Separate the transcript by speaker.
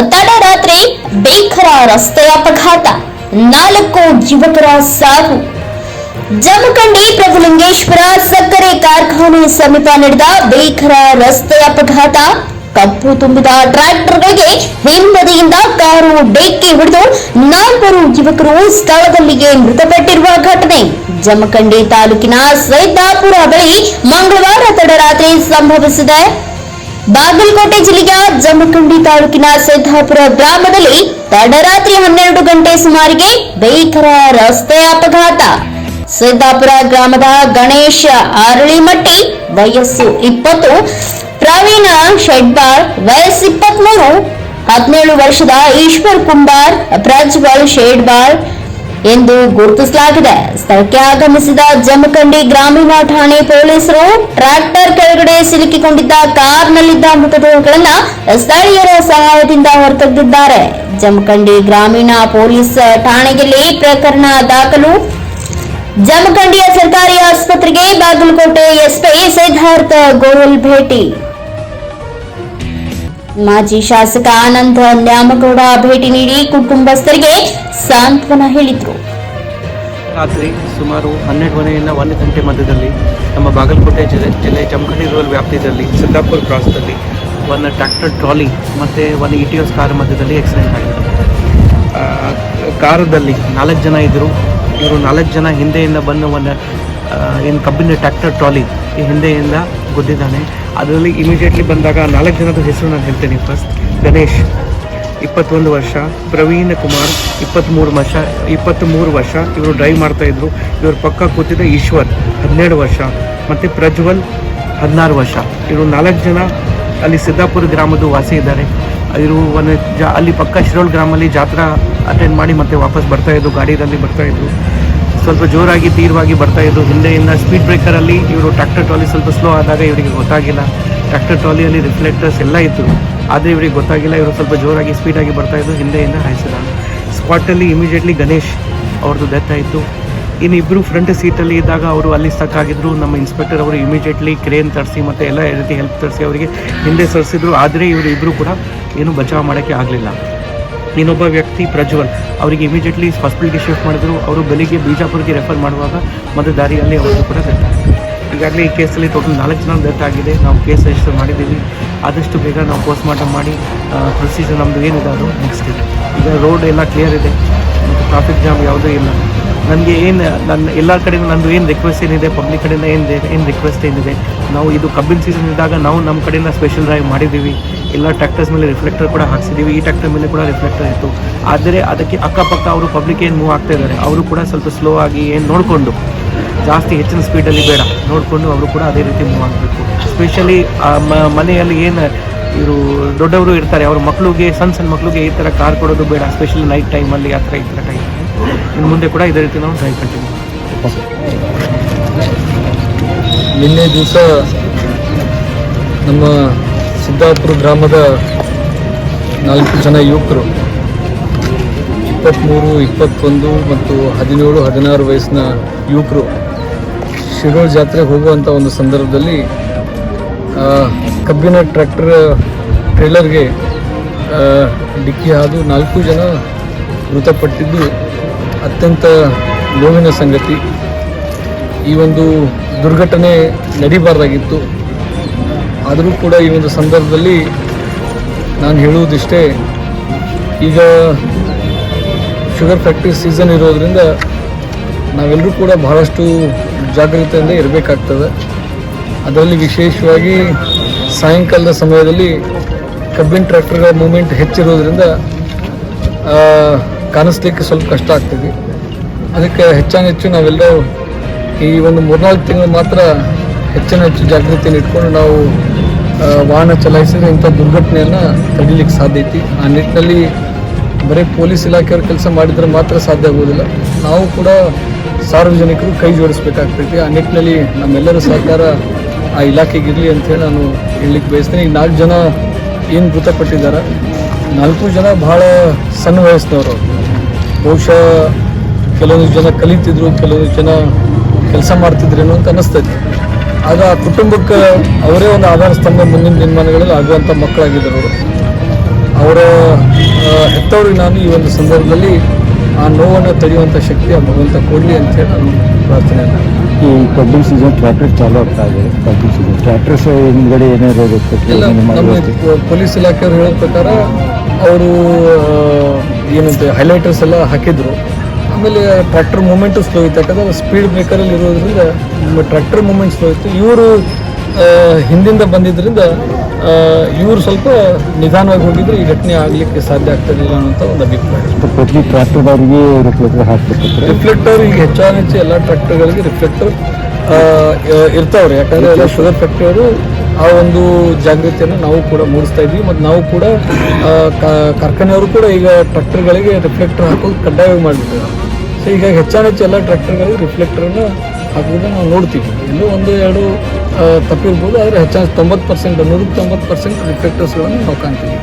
Speaker 1: ತಡರಾತ್ರಿ ಭೀಕರ ರಸ್ತೆ ಅಪಘಾತ. ನಾಲ್ಕು ಯುವಕರ ಸಾವು. ಜಮಖಂಡಿ ಪ್ರಭುಲಿಂಗೇಶ್ವರ ಸಕ್ಕರೆ ಕಾರ್ಖಾನೆ ಸಮೀಪ ನಡೆದ ಭೀಕರ ರಸ್ತೆ ಅಪಘಾತ. ಕಬ್ಬು ತುಂಬಿದ ಟ್ರ್ಯಾಕ್ಟರ್ಗಳಿಗೆ ಹಿಂಬದಿಯಿಂದ ಕಾರು ಡಿಕ್ಕಿ ಹಿಡಿದು ನಾಲ್ವರು ಯುವಕರು ಸ್ಥಳದಲ್ಲಿಯೇ ಮೃತಪಟ್ಟಿರುವ ಘಟನೆ. ಜಮಖಂಡಿ ತಾಲೂಕಿನ ಸೈದಾಪುರ ಬಳಿ ಮಂಗಳವಾರ ತಡರಾತ್ರಿ ಸಂಭವಿಸಿದೆ. ಬಾಗಲಕೋಟೆ ಜಿಲ್ಲೆಯ ಜಮಖಂಡಿ ತಾಲೂಕಿನ ಸಿದ್ದಾಪುರ ಗ್ರಾಮದಲ್ಲಿ ತಡರಾತ್ರಿ ಹನ್ನೆರಡು ಗಂಟೆ ಸುಮಾರಿಗೆ ಭೀಕರ ರಸ್ತೆ ಅಪಘಾತ. ಸಿದ್ದಾಪುರ ಗ್ರಾಮದ ಗಣೇಶ ಅರಳಿಮಟ್ಟಿ, ವಯಸ್ಸು ಇಪ್ಪತ್ತು, ಪ್ರವೀಣ ಶೆಡ್ಬಾರ್ ವಯಸ್ಸು ಇಪ್ಪತ್ಮೂರು, ಹದಿನೇಳು ವರ್ಷದ ಈಶ್ವರ್ ಕುಂಬಾರ್, ಪ್ರಜ್ವಲ್ ಶೇಡ್ಬಾಳ್ ಎಂದು ಗುರುತಿಸಲಾಗಿದೆ. ಸ್ಥಳಕ್ಕೆ ಆಗಮಿಸಿದ ಜಮಖಂಡಿ ಗ್ರಾಮೀಣ ಠಾಣೆ ಪೊಲೀಸರು ಟ್ರ್ಯಾಕ್ಟರ್ ಕೆಳಗಡೆ ಸಿಲುಕಿಕೊಂಡಿದ್ದ ಕಾರ್ನಲ್ಲಿದ್ದ ಮೃತದೇಹಗಳನ್ನ ಸ್ಥಳೀಯರ ಸಹಾಯದಿಂದ ಹೊರತೆಗೆದಿದ್ದಾರೆ. ಜಮಖಂಡಿ ಗ್ರಾಮೀಣ ಪೊಲೀಸ್ ಠಾಣೆಯಲ್ಲಿ ಪ್ರಕರಣ ದಾಖಲು. ಜಮಖಂಡಿಯ ಸರ್ಕಾರಿ ಆಸ್ಪತ್ರೆಗೆ ಬಾಗಲಕೋಟೆ ಎಸ್ಪಿ ಸಿದ್ಧಾರ್ಥ ಗೋಯಲ್ ಭೇಟಿ. ಮಾಜಿ ಶಾಸಕ ಆನಂದ ನ್ಯಾಮಗೌಡ ಭೇಟಿ ನೀಡಿ ಕುಟುಂಬಸ್ಥರಿಗೆ ಸಾಂತ್ವನ ಹೇಳಿದರು.
Speaker 2: ರಾತ್ರಿ ಸುಮಾರು ಹನ್ನೆರಡುವರೆಯಿಂದ ಒಂದು ಗಂಟೆ ಮಧ್ಯದಲ್ಲಿ ನಮ್ಮ ಬಾಗಲಕೋಟೆ ಜಿಲ್ಲೆ ಜಿಲ್ಲೆ ಚಮಕಡಿ ರೂರಲ್ ವ್ಯಾಪ್ತಿಯಲ್ಲಿ ಸಿದ್ದಾಪುರ ಕ್ರಾಸ್ದಲ್ಲಿ ಒಂದು ಟ್ರ್ಯಾಕ್ಟರ್ ಟ್ರಾಲಿ ಮತ್ತು ಒಂದು ಇ ಟಿ ಎಸ್ ಕಾರ್ ಮಧ್ಯದಲ್ಲಿ ಆಕ್ಸಿಡೆಂಟ್ ಆಗಿದೆ. ಕಾರದಲ್ಲಿ ನಾಲ್ಕು ಜನ ಇದ್ದರು. ಇವರು ನಾಲ್ಕು ಜನ ಹಿಂದೆಯಿಂದ ಬಂದು ಒಂದು ಏನು ಕಬ್ಬಿನ ಟ್ರ್ಯಾಕ್ಟರ್ ಟ್ರಾಲಿ ಈ ಹಿಂದೆಯಿಂದ ಗುದ್ದಿದ್ದಾನೆ. ಅದರಲ್ಲಿ ಇಮಿಡಿಯೇಟ್ಲಿ ಬಂದಾಗ ನಾಲ್ಕು ಜನದ ಹೆಸರು ನಾನು ಹೇಳ್ತೀನಿ ಫಸ್ಟ್ ಗಣೇಶ್, ಇಪ್ಪತ್ತೊಂದು ವರ್ಷ. ಪ್ರವೀಣ್ ಕುಮಾರ್ ಇಪ್ಪತ್ತ್ಮೂರು ವರ್ಷ ಇಪ್ಪತ್ತ್ಮೂರು ವರ್ಷ. ಇವರು ಡ್ರೈವ್ ಮಾಡ್ತಾ ಇವರು ಪಕ್ಕ ಕೂತಿದ್ದ ಈಶ್ವರ್, ಹನ್ನೆರಡು ವರ್ಷ. ಮತ್ತು ಪ್ರಜ್ವಲ್, ಹದಿನಾರು ವರ್ಷ. ಇವರು ನಾಲ್ಕು ಜನ ಅಲ್ಲಿ ಸಿದ್ದಾಪುರ ಗ್ರಾಮದ ವಾಸಿ ಇದ್ದಾರೆ. ಇವರು ಒಂದು ಜಾ, ಅಲ್ಲಿ ಪಕ್ಕ ಶಿರೋಳ್ ಗ್ರಾಮಲ್ಲಿ ಜಾತ್ರಾ ಅಟೆಂಡ್ ಮಾಡಿ ಮತ್ತೆ ವಾಪಸ್ ಬರ್ತಾ ಇದ್ರು, ಗಾಡಿಯಲ್ಲಿ ಬರ್ತಾ ಇದ್ರು. ಸ್ವಲ್ಪ ಜೋರಾಗಿ ತೀರ್ವಾಗಿ ಬರ್ತಾ ಇದ್ದು, ಹಿಂದೆಯಿಂದ ಸ್ಪೀಡ್ ಬ್ರೇಕರಲ್ಲಿ ಇವರು ಟ್ರ್ಯಾಕ್ಟರ್ ಟ್ರಾಲಿ ಸ್ವಲ್ಪ ಸ್ಲೋ ಆದಾಗ ಇವರಿಗೆ ಗೊತ್ತಾಗಿಲ್ಲ. ಟ್ರ್ಯಾಕ್ಟರ್ ಟ್ರಾಲಿಯಲ್ಲಿ ರಿಫ್ಲೆಕ್ಟರ್ಸ್ ಎಲ್ಲ ಇತ್ತು. ಆದರೆ ಇವರಿಗೆ ಗೊತ್ತಾಗಿಲ್ಲ, ಇವರು ಸ್ವಲ್ಪ ಜೋರಾಗಿ ಸ್ಪೀಡಾಗಿ ಬರ್ತಾ ಇದ್ದು, ಹಿಂದೆಯಿಂದ ಹಾಯಿಸಿದ ಸ್ಪಾಟಲ್ಲಿ ಇಮಿಡಿಯೇಟ್ಲಿ ಗಣೇಶ್ ಅವ್ರದ್ದು ಡೆತ್ ಆಯಿತು. ಇನ್ನು ಇಬ್ಬರು ಫ್ರಂಟ್ ಸೀಟಲ್ಲಿ ಇದ್ದಾಗ ಅವರು ಅಲ್ಲಿ ಸ್ಟಕ್ ಆಗಿದ್ರು. ನಮ್ಮ ಇನ್ಸ್ಪೆಕ್ಟರ್ ಅವರು ಇಮಿಡಿಯೇಟ್ಲಿ ಕ್ರೇನ್ ತರಿಸಿ ಮತ್ತು ಎಲ್ಲ ರೀತಿ ಹೆಲ್ಪ್ ತರಿಸಿ ಅವರಿಗೆ ಹಿಂದೆ ಸರಿಸಿದ್ರು. ಆದರೆ ಇವರು ಇಬ್ಬರು ಕೂಡ ಏನು ಬಚಾವ್ ಮಾಡೋಕ್ಕೆ ಆಗಲಿಲ್ಲ. ಇನ್ನೊಬ್ಬ ವ್ಯಕ್ತಿ ಪ್ರಜ್ವಲ್. ಅವರಿಗೆ ಇಮಿಡಿಯೇಟ್ಲಿ ಹಾಸ್ಪಿಟಲ್ಗೆ ಶಿಫ್ಟ್ ಮಾಡಿದ್ರು. ಅವರು ಬೆಳಿಗ್ಗೆ ಬಿಜಾಪುರ್ಗೆ ರೆಫರ್ ಮಾಡುವಾಗ ಮತ್ತು ದಾರಿಯಲ್ಲಿ ಅವರು ಕೂಡ ಡೆತ್ ಈಗಾಗಲೇ ಈ ಕೇಸಲ್ಲಿ ಟೋಟಲ್ ನಾಲ್ಕು ಜನ ಡೆತ್ ಆಗಿದೆ. ನಾವು ಕೇಸ್ ರಿಜಿಸ್ಟರ್ ಮಾಡಿದ್ದೀವಿ. ಆದಷ್ಟು ಬೇಗ ನಾವು ಪೋಸ್ಟ್ಮಾರ್ಟಮ್ ಮಾಡಿ ಪ್ರೊಸೀಜರ್ ನಮ್ಮದು ಏನಿದೆ ಅದು ನೆಕ್ಸ್ಟ್ ಇದೆ. ಈಗ ರೋಡ್ ಎಲ್ಲ ಕ್ಲಿಯರ್ ಇದೆ. ಮತ್ತು ಟ್ರಾಫಿಕ್ ಜಾಮ್ ಯಾವುದೂ ಇಲ್ಲ. ನನಗೆ ಏನು ನನ್ನ ಎಲ್ಲ ಕಡೆಯಿಂದ ನಂದು ಏನು ರಿಕ್ವೆಸ್ಟ್ ಏನಿದೆ ಪಬ್ಲಿಕ್ ಕಡೆಯಿಂದ ಏನು ಏನು ರಿಕ್ವೆಸ್ಟ್ ಏನಿದೆ, ನಾವು ಇದು ಕಬ್ಬಿನ ಸೀಸನ್ ಇದ್ದಾಗ ನಾವು ನಮ್ಮ ಕಡೆಯಿಂದ ಸ್ಪೆಷಲ್ ಡ್ರೈವ್ ಮಾಡಿದ್ದೀವಿ. ಎಲ್ಲ ಟ್ರ್ಯಾಕ್ಟರ್ಸ್ ಮೇಲೆ ರಿಫ್ಲೆಕ್ಟರ್ ಕೂಡ ಹಾಕ್ಸಿದ್ದೀವಿ ಈ ಟ್ರ್ಯಾಕ್ಟರ್ ಮೇಲೆ ಕೂಡ ರಿಫ್ಲೆಕ್ಟರ್ ಇತ್ತು. ಆದರೆ ಅದಕ್ಕೆ ಅಕ್ಕಪಕ್ಕ ಅವರು ಪಬ್ಲಿಕ್ ಏನು ಮೂವ್ ಆಗ್ತಾ ಇದ್ದಾರೆ, ಅವರು ಕೂಡ ಸ್ವಲ್ಪ ಸ್ಲೋ ಆಗಿ ಏನು ನೋಡಿಕೊಂಡು, ಜಾಸ್ತಿ ಹೆಚ್ಚಿನ ಸ್ಪೀಡಲ್ಲಿ ಬೇಡ, ನೋಡಿಕೊಂಡು ಅವರು ಕೂಡ ಅದೇ ರೀತಿ ಮೂವ್ ಆಗಬೇಕು. ಸ್ಪೆಷಲಿ ಮನೆಯಲ್ಲಿ ಏನು ಇವರು ದೊಡ್ಡವರು ಇರ್ತಾರೆ, ಅವ್ರ ಮಕ್ಕಳಿಗೆ ಸಣ್ಣ ಸಣ್ಣ ಮಕ್ಕಳಿಗೆ ಈ ಥರ ಕಾರ್ ಕೊಡೋದು ಬೇಡ ಸ್ಪೆಷಲಿ ನೈಟ್ ಟೈಮಲ್ಲಿ ಆ ಥರ ಈ ಥರ ಟೈಮ್ ಇನ್ನು ಮುಂದೆ ಕೂಡ ಇದೇ ರೀತಿ ನಾವು ಡ್ರೈವ್ ಕಂಟಿನ್ಯೂ
Speaker 3: ನಿನ್ನೆ ದಿವಸ ನಮ್ಮ ಸಿದ್ದಾಪುರ ಗ್ರಾಮದ ನಾಲ್ಕು ಜನ ಯುವಕರು ಇಪ್ಪತ್ತ್ಮೂರು ಇಪ್ಪತ್ತೊಂದು ಮತ್ತು ಹದಿನೇಳು, ಹದಿನಾರು ವಯಸ್ಸಿನ ಯುವಕರು ಶಿರೋಳ್ ಜಾತ್ರೆಗೆ ಹೋಗುವಂಥ ಒಂದು ಸಂದರ್ಭದಲ್ಲಿ ಕಬ್ಬಿನ ಟ್ರ್ಯಾಕ್ಟರ್ ಟ್ರೇಲರ್ಗೆ ಡಿಕ್ಕಿ ಹಾದು ನಾಲ್ಕು ಜನ ಮೃತಪಟ್ಟಿದ್ದು ಅತ್ಯಂತ ನೋವಿನ ಸಂಗತಿ. ಈ ಒಂದು ದುರ್ಘಟನೆ ನಡಿಬಾರ್ದಾಗಿತ್ತು. ಆದರೂ ಕೂಡ ಈ ಒಂದು ಸಂದರ್ಭದಲ್ಲಿ ನಾನು ಹೇಳುವುದಿಷ್ಟೇ, ಈಗ ಶುಗರ್ ಫ್ಯಾಕ್ಟ್ರಿ ಸೀಸನ್ ಇರೋದರಿಂದ ನಾವೆಲ್ಲರೂ ಕೂಡ ಬಹಳಷ್ಟು ಜಾಗೃತೆಯಿಂದ ಇರಬೇಕಾಗ್ತದೆ. ಅದರಲ್ಲಿ ವಿಶೇಷವಾಗಿ ಸಾಯಂಕಾಲದ ಸಮಯದಲ್ಲಿ ಕಬ್ಬಿನ ಟ್ರ್ಯಾಕ್ಟರ್ಗಳ ಮೂಮೆಂಟ್ ಹೆಚ್ಚಿರೋದ್ರಿಂದ ಕಾಣಿಸ್ಲಿಕ್ಕೆ ಸ್ವಲ್ಪ ಕಷ್ಟ ಆಗ್ತದೆ. ಅದಕ್ಕೆ ಹೆಚ್ಚಾನೆಚ್ಚು ನಾವೆಲ್ಲರೂ ಈ ಒಂದು ಮೂರ್ನಾಲ್ಕು ತಿಂಗಳು ಮಾತ್ರ ಹೆಚ್ಚಿನ ಹೆಚ್ಚು ಜಾಗೃತಿಯನ್ನು ಇಟ್ಕೊಂಡು ನಾವು ವಾಹನ ಚಲಾಯಿಸಿದ್ರೆ ಇಂಥ ದುರ್ಘಟನೆಯನ್ನು ತಡಿಲಿಕ್ಕೆ ಸಾಧ್ಯ ಐತಿ. ಆ ನಿಟ್ಟಿನಲ್ಲಿ ಬರೀ ಪೊಲೀಸ್ ಇಲಾಖೆಯವ್ರ ಕೆಲಸ ಮಾಡಿದ್ರೆ ಮಾತ್ರ ಸಾಧ್ಯ ಆಗೋದಿಲ್ಲ. ನಾವು ಕೂಡ ಸಾರ್ವಜನಿಕರು ಕೈ ಜೋಡಿಸ್ಬೇಕಾಗ್ತೈತಿ. ಆ ನಿಟ್ಟಿನಲ್ಲಿ ನಮ್ಮೆಲ್ಲರ ಸಹಕಾರ ಆ ಇಲಾಖೆಗಿರಲಿ ಅಂತೇಳಿ ನಾನು ಹೇಳಲಿಕ್ಕೆ ಬಯಸ್ತೀನಿ. ಈಗ ನಾಲ್ಕು ಜನ ಏನು ಮೃತಪಟ್ಟಿದ್ದಾರೆ. ನಾಲ್ಕು ಜನ ಭಾಳ ಸಣ್ಣ ವಯಸ್ಸಿನವರು. ಬಹುಶಃ ಕೆಲವೊಂದು ಜನ ಕಲಿತಿದ್ರು ಕೆಲವೊಂದು ಜನ ಕೆಲಸ ಮಾಡ್ತಿದ್ರೇನೋ ಅಂತ ಅನ್ನಿಸ್ತೈತಿ ಆಗ ಆ ಕುಟುಂಬಕ್ಕೆ ಅವರೇ ಒಂದು ಆಧಾರ ಸ್ತಂಭ ಮುಂದಿನ ದಿನಮಾನಗಳಲ್ಲಿ ಆಗುವಂಥ ಮಕ್ಕಳಾಗಿದ್ದರು ಅವರು ಅವರ ಹೆತ್ತವ್ರಿಗೆ ನಾನು ಈ ಒಂದು ಸಂದರ್ಭದಲ್ಲಿ ಆ ನೋವನ್ನು ತಡೆಯುವಂಥ ಶಕ್ತಿ ಆ ಭಗವಂತ ಕೊಡಲಿ ಅಂತೇಳಿ ನಾನು ಪ್ರಾರ್ಥನೆ.
Speaker 4: ಈ ಕಬ್ಬಿನ ಸೀಸನ್ ಟ್ರ್ಯಾಕ್ಟರ್ ಚಾಲೂ ಆಗ್ತಾ ಇದೆ ಕಬ್ಬಿನ ಸೀಸನ್ ಟ್ರ್ಯಾಕ್ಟರ್ಸ್ ಹಿಂದ್ಗಡೆ ಏನಾದ್ರು?
Speaker 3: ಪೊ- ಪೊಲೀಸ್ ಇಲಾಖೆಯವರು ಹೇಳೋ ಪ್ರಕಾರ ಅವರು ಏನಂತೆ ಹೈಲೈಟರ್ಸ್ ಎಲ್ಲ ಹಾಕಿದ್ರು ಆಮೇಲೆ ಟ್ರ್ಯಾಕ್ಟರ್ ಮೂಮೆಂಟು ಸ್ಲೋ ಇತ್ತು. ಯಾಕಂದರೆ ಸ್ಪೀಡ್ ಬ್ರೇಕರಲ್ಲಿ ಇರೋದ್ರಿಂದ ಟ್ರ್ಯಾಕ್ಟರ್ ಮೂಮೆಂಟ್ ಸ್ಲೋ ಇತ್ತು. ಇವರು ಹಿಂದಿಂದ ಬಂದಿದ್ದರಿಂದ ಇವರು ಸ್ವಲ್ಪ ನಿಧಾನವಾಗಿ ಹೋಗಿದ್ರೆ ಈ ಘಟನೆ ಆಗಲಿಕ್ಕೆ ಸಾಧ್ಯ ಆಗ್ತಿರಲಿಲ್ಲ ಅನ್ನೋಂಥ ಒಂದು ಅಭಿಪ್ರಾಯ.
Speaker 4: ಟ್ರ್ಯಾಕ್ಟರ್ದವ್ರಿಗೆ ರಿಫ್ಲೆಕ್ಟರ್ ಹಾಕ್ಬೇಕು
Speaker 3: ರಿಫ್ಲೆಕ್ಟರ್ ಈಗ ಹೆಚ್ಚಾನ ಹೆಚ್ಚು ಎಲ್ಲ ಟ್ರ್ಯಾಕ್ಟರ್ಗಳಿಗೆ ರಿಫ್ಲೆಕ್ಟರ್ ಇರ್ತಾವ್ರಿ. ಯಾಕಂದ್ರೆ ಎಲ್ಲ ಶುಗರ್ ಫ್ಯಾಕ್ಟ್ರಿಯವರು ಆ ಒಂದು ಜಾಗೃತಿಯನ್ನು ನಾವು ಕೂಡ ಮೂಡಿಸ್ತಾ ಇದ್ವಿ. ಮತ್ತು ನಾವು ಕೂಡ ಕಾರ್ಖಾನೆಯವರು ಕೂಡ ಈಗ ಟ್ರ್ಯಾಕ್ಟರ್ಗಳಿಗೆ ರಿಫ್ಲೆಕ್ಟರ್ ಹಾಕೋದು ಕಡ್ಡಾಯವಾಗಿ ಮಾಡಿಬಿಟ್ಟಿದ್ದಾರೆ. ಸೊ ಈಗ ಹೆಚ್ಚಾನ ಹೆಚ್ಚು ಎಲ್ಲ ಟ್ರ್ಯಾಕ್ಟರ್ಗಳಿಗೆ ರಿಫ್ಲೆಕ್ಟರನ್ನು ಹಾಕೋದನ್ನ ನಾವು ನೋಡ್ತೀವಿ. ಇಲ್ಲೂ ಒಂದು ಎರಡು ತಪ್ಪಿರ್ಬೋದು, ಆದರೆ ಹೆಚ್ಚಾನ ತೊಂಬತ್ತು ಪರ್ಸೆಂಟ್ ನೂರಕ್ಕೆ ತೊಂಬತ್ತು ಪರ್ಸೆಂಟ್ ರಿಫ್ಲೆಕ್ಟರ್ಸ್ಗಳನ್ನು ನಾವು ಕಾಣ್ತೀವಿ.